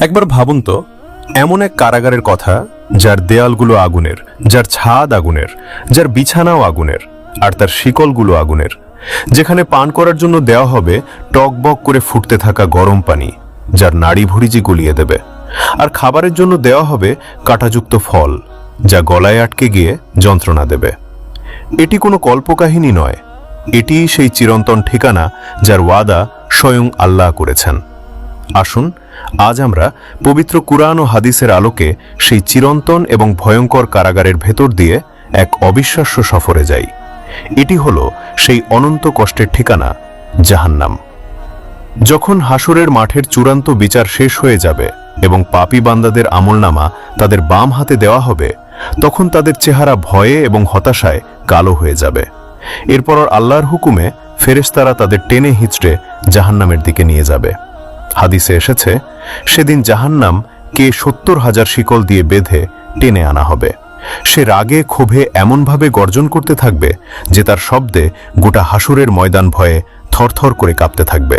একবার ভাবুন তো, এমন এক কারাগারের কথা যার দেয়ালগুলো আগুনের, যার ছাদ আগুনের, যার বিছানাও আগুনের, আর তার শিকলগুলো আগুনের। যেখানে পান করার জন্য দেওয়া হবে টকবক করে ফুটতে থাকা গরম পানি, যার নাড়ি ভুড়িজি গলিয়ে দেবে। আর খাবারের জন্য দেওয়া হবে কাঁটাযুক্ত ফল, যা গলায় আটকে গিয়ে যন্ত্রণা দেবে। এটি কোনো কল্পকাহিনী নয় এটি সেই চিরন্তন ঠিকানা যার ওয়াদা স্বয়ং আল্লাহ করেছেন। আসুন আজ আমরা পবিত্র কুরআন ও হাদিসের আলোকে সেই চিরন্তন এবং ভয়ঙ্কর কারাগারের ভেতর দিয়ে এক অবিশ্বাস্য সফরে যাই। এটি হল সেই অনন্ত কষ্টের ঠিকানা, জাহান্নাম। যখন হাসুরের মাঠের চূড়ান্ত বিচার শেষ হয়ে যাবে এবং পাপী বান্দাদের আমলনামা তাদের বাম হাতে দেওয়া হবে, তখন তাদের চেহারা ভয়ে এবং হতাশায় কালো হয়ে যাবে। এরপর আল্লাহর হুকুমে ফেরেস্তারা তাদের টেনে হিচড়ে জাহান্নামের দিকে নিয়ে যাবে। হাদিসে এসেছে, সেদিন জাহান্নাম কে সত্তর হাজার শিকল দিয়ে বেঁধে টেনে আনা হবে। সে রাগে, ক্ষোভে এমনভাবে গর্জন করতে থাকবে যে তার শব্দে গোটা হাসুরের ময়দান ভয়ে থরথর করে কাঁপতে থাকবে।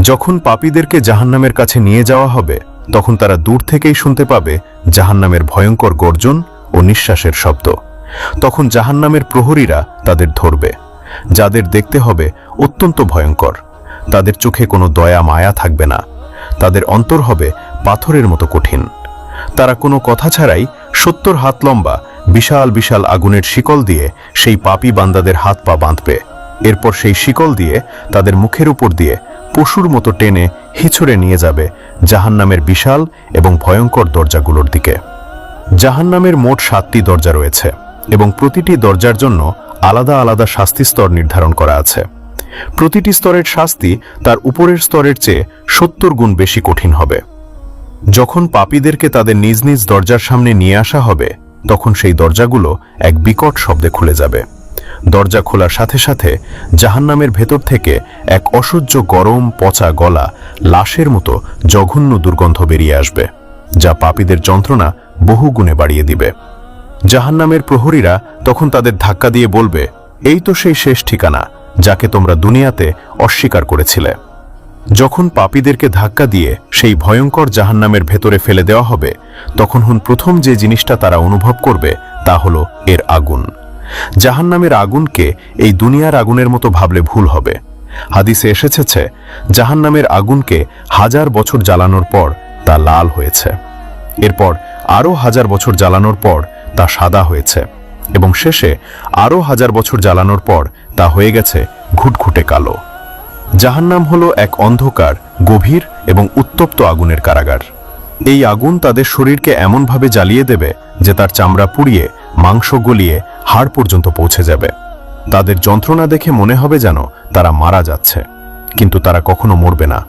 যখন পাপীদেরকে জাহান্নামের কাছে নিয়ে যাওয়া হবে, তখন তারা দূর থেকেই শুনতে পাবে জাহান্নামের ভয়ঙ্কর গর্জন ও নিঃশ্বাসের শব্দ। তখন জাহান্নামের প্রহরীরা তাদের ধরবে, যাদের দেখতে হবে অত্যন্ত ভয়ঙ্কর। তাদের চোখে কোনো দয়া, মায়া থাকবে না। তাদের অন্তর হবে পাথরের মতো কঠিন। তারা কোনো কথা ছাড়াই সত্তর হাত লম্বা, বিশাল বিশাল আগুনের শিকল দিয়ে সেই পাপী বান্দাদের হাত পা বাঁধবে। এরপর সেই শিকল দিয়ে তাদের মুখের উপর দিয়ে পশুর মতো টেনে হিছড়ে নিয়ে যাবে জাহান্নামের বিশাল এবং ভয়ঙ্কর দরজাগুলোর দিকে। জাহান্নামের মোট সাতটি দরজা রয়েছে এবং প্রতিটি দরজার জন্য আলাদা আলাদা শাস্তি স্তর নির্ধারণ করা আছে। প্রতিটি স্তরের শাস্তি তার উপরের স্তরের চেয়ে সত্তর গুণ বেশি কঠিন হবে। যখন পাপীদেরকে তাদের নিজ নিজ দরজার সামনে নিয়ে আসা হবে, তখন সেই দরজাগুলো এক বিকট শব্দে খুলে যাবে। দরজা খোলার সাথে সাথে জাহান্নামের ভেতর থেকে এক অসহ্য গরম পচা গলা লাশের মতো জঘন্য দুর্গন্ধ বেরিয়ে আসবে, যা পাপীদের যন্ত্রণা বহু গুণে বাড়িয়ে দিবে। জাহান্নামের প্রহরীরা তখন তাদের ধাক্কা দিয়ে বলবে, এই তো সেই শেষ ঠিকানা যাকে তোমরা দুনিয়াতে অস্বীকার করেছিলে। যখন পাপীদেরকে ধাক্কা দিয়ে সেই ভয়ঙ্কর জাহান্নামের ভেতরে ফেলে দেওয়া হবে, তখন হুন প্রথম যে জিনিসটা তারা অনুভব করবে, তা হল এর আগুন। জাহান্নামের আগুনকে এই দুনিয়ার আগুনের মতো ভাবলে ভুল হবে। হাদিসে এসেছে জাহান্নামের আগুনকে হাজার বছর জ্বালানোর পর তা লাল হয়েছে। এরপর আরও হাজার বছর জ্বালানোর পর তা সাদা হয়েছে। এবং শেষে আরও হাজার বছর জ্বালানোর পর তা হয়ে গেছে ঘুটঘুটে কালো। জাহান্নাম হলো এক অন্ধকার, গভীর এবং উত্তপ্ত আগুনের কারাগার। এই আগুন তাদের শরীরকে এমনভাবে জ্বালিয়ে দেবে যে তার চামড়া পুড়িয়ে, মাংস গলিয়ে হাড় পর্যন্ত পৌঁছে যাবে। তাদের যন্ত্রণা দেখে মনে হবে যেন তারা মারা যাচ্ছে। কিন্তু তারা কখনো মরবে না।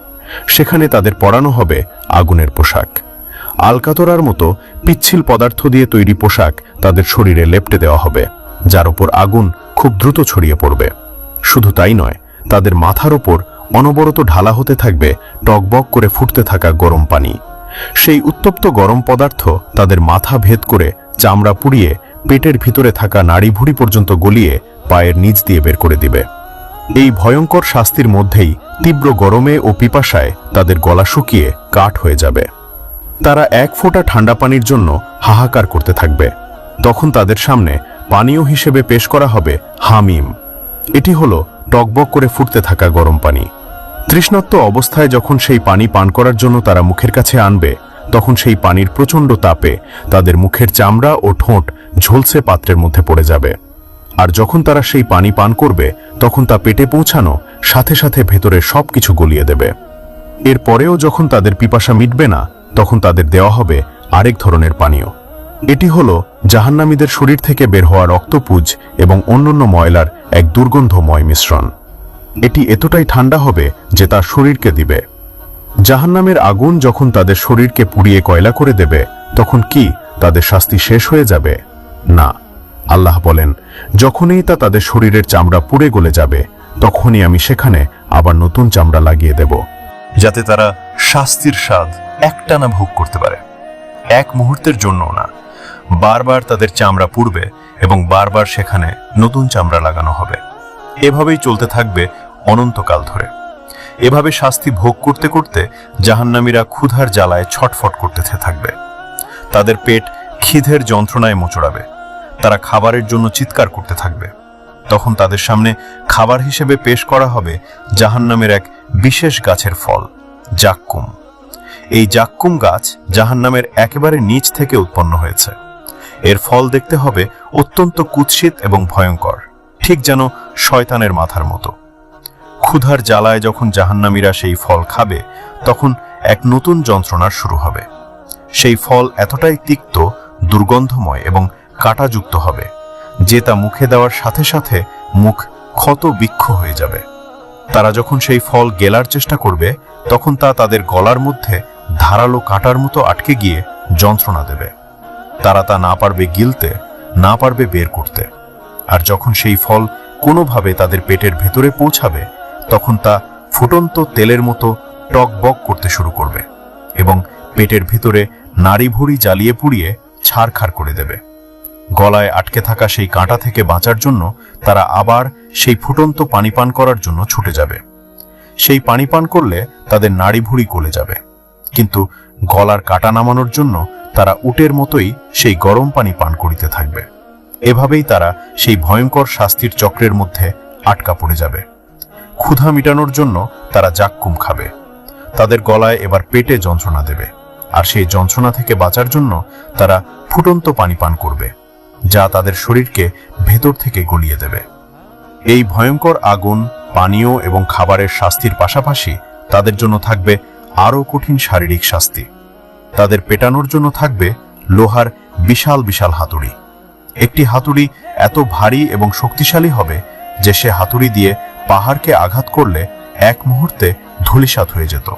সেখানে তাদের পরানো হবে আগুনের পোশাক। আলকাতরার মতো পিচ্ছিল পদার্থ দিয়ে তৈরি পোশাক তাদের শরীরে লেপটে দেওয়া হবে, যার উপর আগুন খুব দ্রুত ছড়িয়ে পড়বে। শুধু তাই নয়, তাদের মাথার ওপর অনবরত ঢালা হতে থাকবে টকবক করে ফুটতে থাকা গরম পানি। সেই উত্তপ্ত গরম পদার্থ তাদের মাথা ভেদ করে চামড়া পুড়িয়ে পেটের ভিতরে থাকা নাড়িভুড়ি পর্যন্ত গলিয়ে পায়ের নিচ দিয়ে বের করে দিবে। এই ভয়ঙ্কর শাস্তির মধ্যেই তীব্র গরমে ও পিপাসায় তাদের গলা শুকিয়ে কাঠ হয়ে যাবে। তারা এক ফোঁটা ঠান্ডা পানির জন্য হাহাকার করতে থাকবে। তখন তাদের সামনে পানীয় হিসেবে পেশ করা হবে হামিম। এটি হলো টকবক করে ফুটতে থাকা গরম পানি। তৃষ্ণাত্ম অবস্থায় যখন সেই পানি পান করার জন্য তারা মুখের কাছে আনবে, তখন সেই পানির প্রচণ্ড তাপে তাদের মুখের চামড়া ও ঠোঁট ঝলসে পাত্রের মধ্যে পড়ে যাবে। আর যখন তারা সেই পানি পান করবে, তখন তা পেটে পৌঁছানো সাথে সাথে ভেতরে সবকিছু গলিয়ে দেবে। এরপরেও যখন তাদের পিপাসা মিটবে না তখন তাদের দেওয়া হবে আরেক ধরনের পানীয়। এটি হল জাহান্নামীদের শরীর থেকে বের হওয়া রক্তপুজ এবং অন্যান্য ময়লার এক দুর্গন্ধময় মিশ্রণ। এটি এতটাই ঠান্ডা হবে যে তার শরীরকে দিবে। জাহান্নামের আগুন যখন তাদের শরীরকে পুড়িয়ে কয়লা করে দেবে, তখন কি তাদের শাস্তি শেষ হয়ে যাবে? না। আল্লাহ বলেন, যখনই তা তাদের শরীরের চামড়া পুড়ে গলে যাবে, তখনই আমি সেখানে আবার নতুন চামড়া লাগিয়ে দেব, যাতে তারা শাস্তির স্বাদ একটানা ভোগ করতে পারে। এক মুহূর্তের জন্যও না। বারবার তাদের চামড়া পুড়বে এবং বারবার সেখানে নতুন চামড়া লাগানো হবে। এভাবেই চলতে থাকবে অনন্তকাল ধরে। এভাবে শাস্তি ভোগ করতে করতে জাহান্নামীরা ক্ষুধার জ্বালায় ছটফট করতে থাকবে। তাদের পেট খিদের যন্ত্রণায় মোচড়াবে। তারা খাবারের জন্য চিৎকার করতে থাকবে। তখন তাদের সামনে খাবার হিসেবে পেশ করা হবে জাহান্নামের এক বিশেষ গাছের ফল, জাক্কুম। এই জাক্কুম গাছ জাহান্নামের একেবারে নিচ থেকে উৎপন্ন হয়েছে। এর ফল দেখতে হবে অত্যন্ত কুৎসিত এবং ভয়ঙ্কর, ঠিক যেন শয়তানের মাথার মতো। ক্ষুধার জ্বালায় যখন জাহান্নামীরা সেই ফল খাবে, তখন এক নতুন যন্ত্রণার শুরু হবে। সেই ফল এতটাই তিক্ত, দুর্গন্ধময় এবং কাঁটাযুক্ত হবে, যে তা মুখে দেওয়ার সাথে সাথে মুখ ক্ষত বিক্ষ হয়ে যাবে। তারা যখন সেই ফল গেলার চেষ্টা করবে, তখন তা তাদের গলার মধ্যে ধারালো কাঁটার মতো আটকে গিয়ে যন্ত্রণা দেবে। তারা তা না পারবে গিলতে, না পারবে বের করতে। আর যখন সেই ফল কোনোভাবে তাদের পেটের ভেতরে পৌঁছাবে, তখন তা ফুটন্ত তেলের মতো টকবক করতে শুরু করবে এবং পেটের ভেতরে নাড়ি ভুড়ি জ্বালিয়ে পুড়িয়ে ছাড়খাড় করে দেবে। গলায় আটকে থাকা সেই কাঁটা থেকে বাঁচার জন্য তারা আবার সেই ফুটন্ত পানি পান করার জন্য ছুটে যাবে। সেই পানি পান করলে তাদের নাড়ি ভুড়ি গলে যাবে। কিন্তু গলার কাটা নামানোর জন্য তারা উটের মতোই সেই গরম পানি পান করিতে থাকবে। এভাবেই তারা সেই ভয়ঙ্কর শাস্তির চক্রের মধ্যে আটকা পড়ে যাবে। ক্ষুধা মিটানোর জন্য তারা জাক্কুম খাবে। তাদের গলায় এবার পেটে যন্ত্রণা দেবে। আর সেই যন্ত্রণা থেকে বাঁচার জন্য তারা ফুটন্ত পানি পান করবে, যা তাদের শরীরকে ভেতর থেকে গলিয়ে দেবে। এই ভয়ঙ্কর আগুন, পানীয় এবং খাবারের শাস্তির পাশাপাশি তাদের জন্য থাকবে আরও কঠিন শারীরিক শাস্তি। তাদের পেটানোর জন্য থাকবে লোহার বিশাল বিশাল হাতুড়ি। একটি হাতুড়ি এত ভারী এবং শক্তিশালী হবে যে সে হাতুড়ি দিয়ে পাহাড়কে আঘাত করলে এক মুহূর্তে ধূলিসাৎ হয়ে যেত।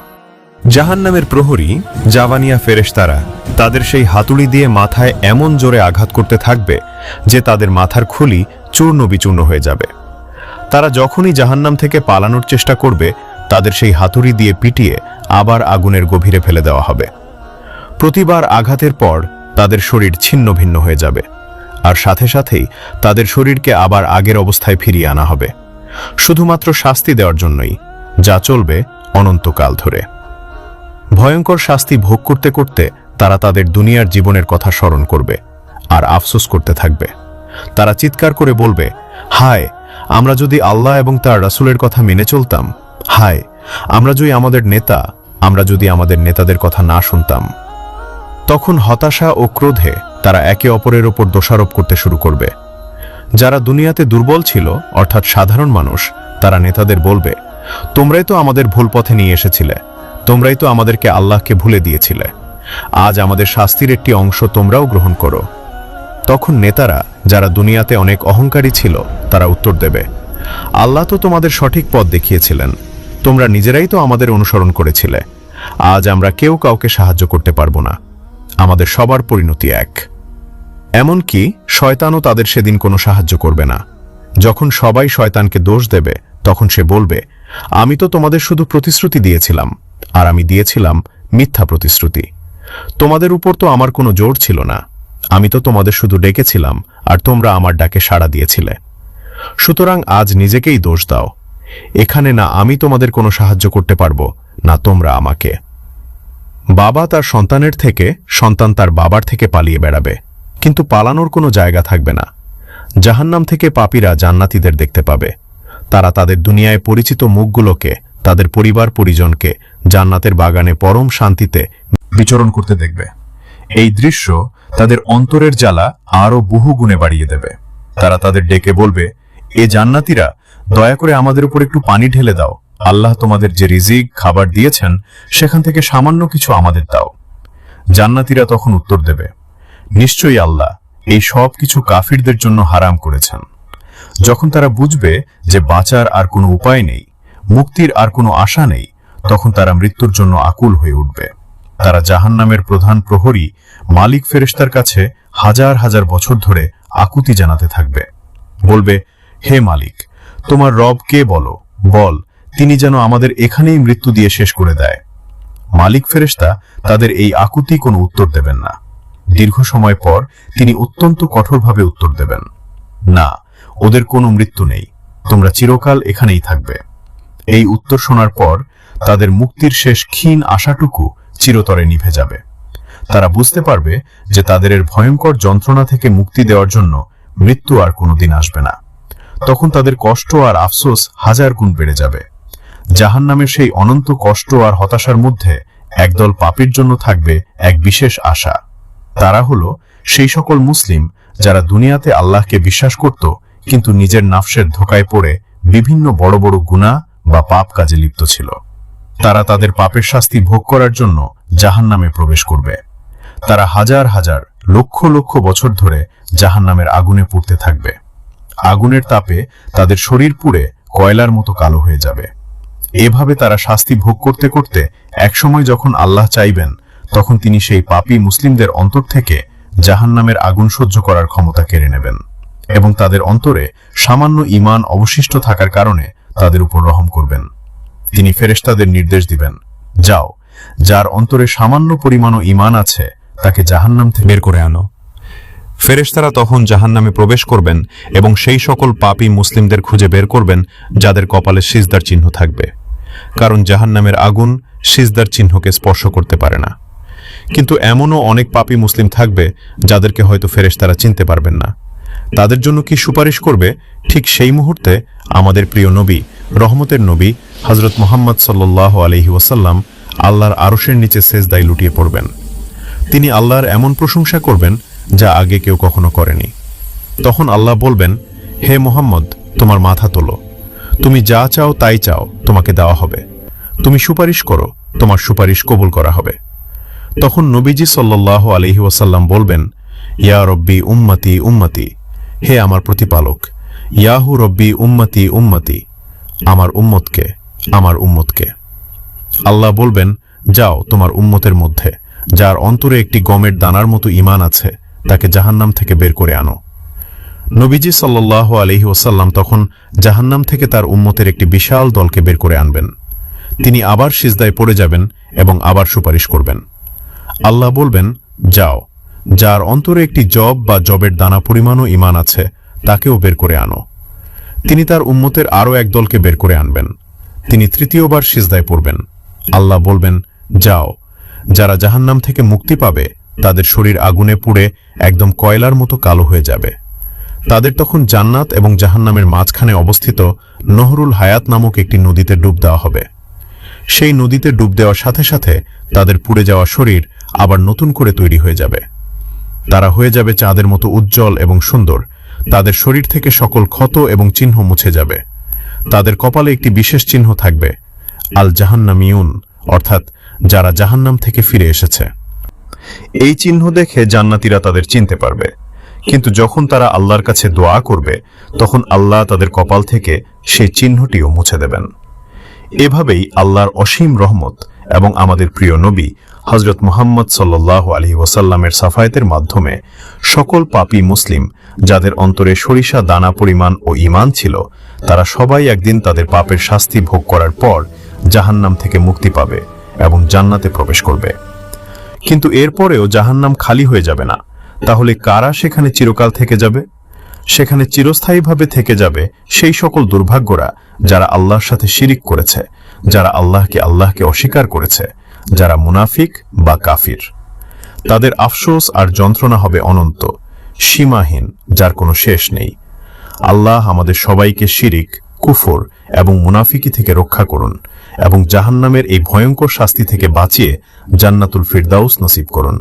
জাহান্নামের প্রহরী জাভানিয়া ফেরেশতারা, তাদের সেই হাতুড়ি দিয়ে মাথায় এমন জোরে আঘাত করতে থাকবে যে তাদের মাথার খুলি চূর্ণ বিচূর্ণ হয়ে যাবে। তারা যখনই জাহান্নাম থেকে পালানোর চেষ্টা করবে তাদের সেই হাতুড়ি দিয়ে পিটিয়ে আবার আগুনের গভীরে ফেলে দেওয়া হবে। প্রতিবার আঘাতের পর তাদের শরীর ছিন্ন ভিন্ন হয়ে যাবে, আর সাথে সাথেই তাদের শরীরকে আবার আগের অবস্থায় ফিরিয়ে আনা হবে। শুধুমাত্র শাস্তি দেওয়ার জন্যই যা চলবে অনন্তকাল ধরে। ভয়ঙ্কর শাস্তি ভোগ করতে করতে তারা তাদের দুনিয়ার জীবনের কথা স্মরণ করবে, আর আফসোস করতে থাকবে। তারা চিৎকার করে বলবে, হায়, আমরা যদি আল্লাহ এবং তার রাসূলের কথা মেনে চলতাম হায়, আমরা যদি আমাদের নেতা, আমরা যদি আমাদের নেতাদের কথা না শুনতাম। তখন হতাশা ও ক্রোধে তারা একে অপরের ওপর দোষারোপ করতে শুরু করবে। যারা দুনিয়াতে দুর্বল ছিল, অর্থাৎ সাধারণ মানুষ, তারা নেতাদের বলবে, তোমরাই তো আমাদের ভুল পথে নিয়ে এসেছিলে, তোমরাই তো আমাদেরকে আল্লাহকে ভুলে দিয়েছিলে। আজ আমাদের শাস্তির একটি অংশ তোমরাও গ্রহণ করো। তখন নেতারা, যারা দুনিয়াতে অনেক অহংকারী ছিল, তারা উত্তর দেবে, আল্লাহ তো তোমাদের সঠিক পথ দেখিয়েছিলেন। তোমরা নিজেরাই তো আমাদের অনুসরণ করেছিলে। আজ আমরা কেউ কাউকে সাহায্য করতে পারব না। আমাদের সবার পরিণতি এক। এমনকি শয়তানও তাদের সেদিন কোনো সাহায্য করবে না। যখন সবাই শয়তানকে দোষ দেবে, তখন সে বলবে, আমি তো তোমাদের শুধু প্রতিশ্রুতি দিয়েছিলাম, আর আমি দিয়েছিলাম মিথ্যা প্রতিশ্রুতি। তোমাদের উপর তো আমার কোনো জোর ছিল না। আমি তো তোমাদের শুধু ডেকেছিলাম, আর তোমরা আমার ডাকে সাড়া দিয়েছিলে। সুতরাং আজ নিজেকেই দোষ দাও। এখানে না আমি তোমাদের কোনো সাহায্য করতে পারব, না তোমরা আমাকে। বাবা তার সন্তানের থেকে, সন্তান তার বাবার থেকে পালিয়ে বেড়াবে, কিন্তু পালানোর কোনো জায়গা থাকবে না। জাহান্নাম থেকে পাপীরা জান্নাতীদের দেখতে পাবে। তারা তাদের দুনিয়ায় পরিচিত মুখগুলোকে, তাদের পরিবার পরিজনকে জান্নাতের বাগানে পরম শান্তিতে বিচরণ করতে দেখবে। এই দৃশ্য তাদের অন্তরের জ্বালা আরও বহু গুণে বাড়িয়ে দেবে। তারা তাদের ডেকে বলবে, এ জান্নাতীরা দয়া করে আমাদের উপর একটু পানি ঢেলে দাও। আল্লাহ তোমাদের যে রিজিক, খাবার দিয়েছেন, সেখান থেকে সামান্য কিছু আমাদের দাও। জান্নাতীরা তখন উত্তর দেবে, নিশ্চয়ই আল্লাহ এই সব কিছু কাফিরদের জন্য হারাম করেছেন। যখন তারা বুঝবে যে বাঁচার আর কোনো উপায় নেই, মুক্তির আর কোনো আশা নেই, তখন তারা মৃত্যুর জন্য আকুল হয়ে উঠবে। তারা জাহান্নামের প্রধান প্রহরী, মালিক ফেরেস্তার কাছে হাজার হাজার বছর ধরে আকুতি জানাতে থাকবে। বলবে, হে মালিক তোমার রব কে বলো? বল, তিনি যেন আমাদের এখানেই মৃত্যু দিয়ে শেষ করে দেয়। মালিক ফেরেশতা তাদের এই আকুতি কোনো উত্তর দেবেন না। দীর্ঘ সময় পর তিনি অত্যন্ত কঠোরভাবে উত্তর দেবেন। না, ওদের কোনো মৃত্যু নেই। তোমরা চিরকাল এখানেই থাকবে। এই উত্তর শোনার পর তাদের মুক্তির শেষ ক্ষীণ আশাটুকু চিরতরে নিভে যাবে। তারা বুঝতে পারবে যে তাদের ভয়ঙ্কর যন্ত্রণা থেকে মুক্তি দেওয়ার জন্য মৃত্যু আর কোনোদিন আসবে না। তখন তাদের কষ্ট আর আফসোস হাজার গুণ বেড়ে যাবে। জাহান জাহান্নামের সেই অনন্ত কষ্ট আর হতাশার মধ্যে একদল পাপীর জন্য থাকবে এক বিশেষ আশা। তারা হলো সেই সকল মুসলিম যারা দুনিয়াতে আল্লাহকে বিশ্বাস করত, কিন্তু নিজের নাফসের ধোকায় পড়ে বিভিন্ন বড় বড় গুনাহ বা পাপ কাজে লিপ্ত ছিল। তারা তাদের পাপের শাস্তি ভোগ করার জন্য জাহান্নামে প্রবেশ করবে। তারা হাজার হাজার লক্ষ লক্ষ বছর ধরে জাহান্নামের আগুনে পুড়তে থাকবে। আগুনের তাপে তাদের শরীর পুড়ে কয়লার মতো কালো হয়ে যাবে। এভাবে তারা শাস্তি ভোগ করতে করতে একসময় যখন আল্লাহ চাইবেন, তখন তিনি সেই পাপী মুসলিমদের অন্তর থেকে জাহান্নামের আগুন সহ্য করার ক্ষমতা কেড়ে নেবেন এবং তাদের অন্তরে সামান্য ঈমান অবশিষ্ট থাকার কারণে তাদের উপর রহম করবেন। তিনি ফেরেশতাদের নির্দেশ দিবেন, যাও, যার অন্তরে সামান্য পরিমাণও ঈমান আছে, তাকে জাহান্নাম থেকে বের করে আনো। ফেরেশতারা তখন জাহান্নামে প্রবেশ করবেন এবং সেই সকল পাপী মুসলিমদের খুঁজে বের করবেন, যাদের কপালে সিজদার চিহ্ন থাকবে। কারণ জাহান্নামের আগুন সিজদার চিহ্নকে স্পর্শ করতে পারে না। কিন্তু এমনও অনেক পাপী মুসলিম থাকবে, যাদেরকে হয়তো ফেরেশতারা চিনতে পারবেন না। তাদের জন্য কি সুপারিশ করবে? ঠিক সেই মুহূর্তে আমাদের প্রিয় নবী, রহমতের নবী হজরত মোহাম্মদ সাল্লাহ আলহি ওয়াসাল্লাম আল্লাহর আরশের নিচে সেজদায় লুটিয়ে পড়বেন। তিনি আল্লাহর এমন প্রশংসা করবেন যা আগে কেউ কখনো করেনি। তখন আল্লাহ বলবেন, হে মোহাম্মদ, তোমার মাথা তোলো। তুমি যা চাও তাই চাও, তোমাকে দেওয়া হবে। তুমি সুপারিশ করো, তোমার সুপারিশ কবুল করা হবে। তখন নবীজি সাল্লাহ আলহি ওয়াসাল্লাম বলবেন, ইয়া রব্বি উম্মতি উম্মতি, হে আমার প্রতিপালক, ইয়াহু রব্বি উম্মতি উম্মতি, আমার উম্মতকে আমার উম্মতকে। আল্লাহ বলবেন, যাও তোমার উম্মতের মধ্যে, যার অন্তরে একটি গমের দানার মতো ঈমান আছে তাকে জাহান্নাম থেকে বের করে আনো। নবীজি সাল্লাহ আলহি ওসাল্লাম তখন জাহান্নাম থেকে তার উম্মতের একটি বিশাল দলকে বের করে আনবেন। তিনি আবার সিজদায় পড়ে যাবেন এবং আবার সুপারিশ করবেন। আল্লাহ বলবেন, যাও, যার অন্তরে একটি জব বা জবের দানা পরিমাণও ইমান আছে, তাকেও বের করে আনো। তিনি তার উম্মতের আরও এক দলকে বের করে আনবেন। তিনি তৃতীয়বার সিজদায় পড়বেন। আল্লাহ বলবেন, যাও, যারা জাহান্নাম থেকে মুক্তি পাবে তাদের শরীর আগুনে পুড়ে একদম কয়লার মতো কালো হয়ে যাবে। তাদের তখন জান্নাত এবং জাহান্নামের মাঝখানে অবস্থিত নহরুল হায়াত নামক একটি নদীতে ডুব দেওয়া হবে। সেই নদীতে ডুব দেওয়ার সাথে সাথে তাদের পুড়ে যাওয়া শরীর আবার নতুন করে তৈরি হয়ে যাবে। তারা হয়ে যাবে চাঁদের মতো উজ্জ্বল এবং সুন্দর। তাদের শরীর থেকে সকল ক্ষত এবং চিহ্ন মুছে যাবে। তাদের কপালে একটি বিশেষ চিহ্ন থাকবে আল জাহান্নামিউন অর্থাৎ যারা জাহান্নাম থেকে ফিরে এসেছে। এই চিহ্ন দেখে জান্নাতীরা তাদের চিনতে পারবে। কিন্তু যখন তারা আল্লাহর কাছে দোয়া করবে, তখন আল্লাহ তাদের কপাল থেকে সেই চিহ্নটিও মুছে দেবেন। এভাবেই আল্লাহর অসীম রহমত এবং আমাদের প্রিয় নবী হজরত মুহাম্মদ সাল্লাহ আলী ওসাল্লামের সাফায়েতের মাধ্যমে সকল পাপী মুসলিম যাদের অন্তরে সরিষা, দানা পরিমাণ ও ঈমান ছিল, তারা সবাই একদিন তাদের পাপের শাস্তি ভোগ করার পর জাহান্নাম থেকে মুক্তি পাবে এবং জান্নাতে প্রবেশ করবে। কিন্তু এরপরেও জাহান্নাম খালি হয়ে যাবে না। তাহলে কারা সেখানে চিরকাল থেকে যাবে? সেখানে চিরস্থায়ীভাবে থেকে যাবে সেই সকল দুর্ভাগ্যরা যারা আল্লাহর সাথে শিরিক করেছে, যারা আল্লাহকে আল্লাহকে অস্বীকার করেছে, যারা মুনাফিক বা কাফির। তাদের আফসোস আর যন্ত্রণা হবে অনন্ত, সীমাহীন, যার কোনো শেষ নেই। আল্লাহ আমাদের সবাইকে শিরিক কুফর এবং মুনাফিকি থেকে রক্ষা করুন এবং জাহান্নামের এই ভয়ঙ্কর শাস্তি থেকে বাঁচিয়ে জান্নাতুল ফিরদাউস নসিব করুন।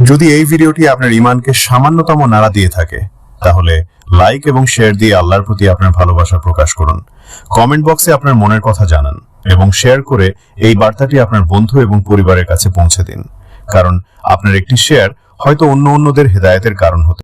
যদি এই ভিডিওটি আপনার ইমানকে সামান্যতম নাড়া দিয়ে থাকে, তাহলে লাইক এবং শেয়ার দিয়ে আল্লাহর প্রতি আপনার ভালোবাসা প্রকাশ করুন। কমেন্ট বক্সে আপনার মনের কথা জানান এবং শেয়ার করে এই বার্তাটি আপনার বন্ধু এবং পরিবারের কাছে পৌঁছে দিন। কারণ আপনার একটি শেয়ার হয়তো অন্য অন্যদের হেদায়েতের কারণ হতে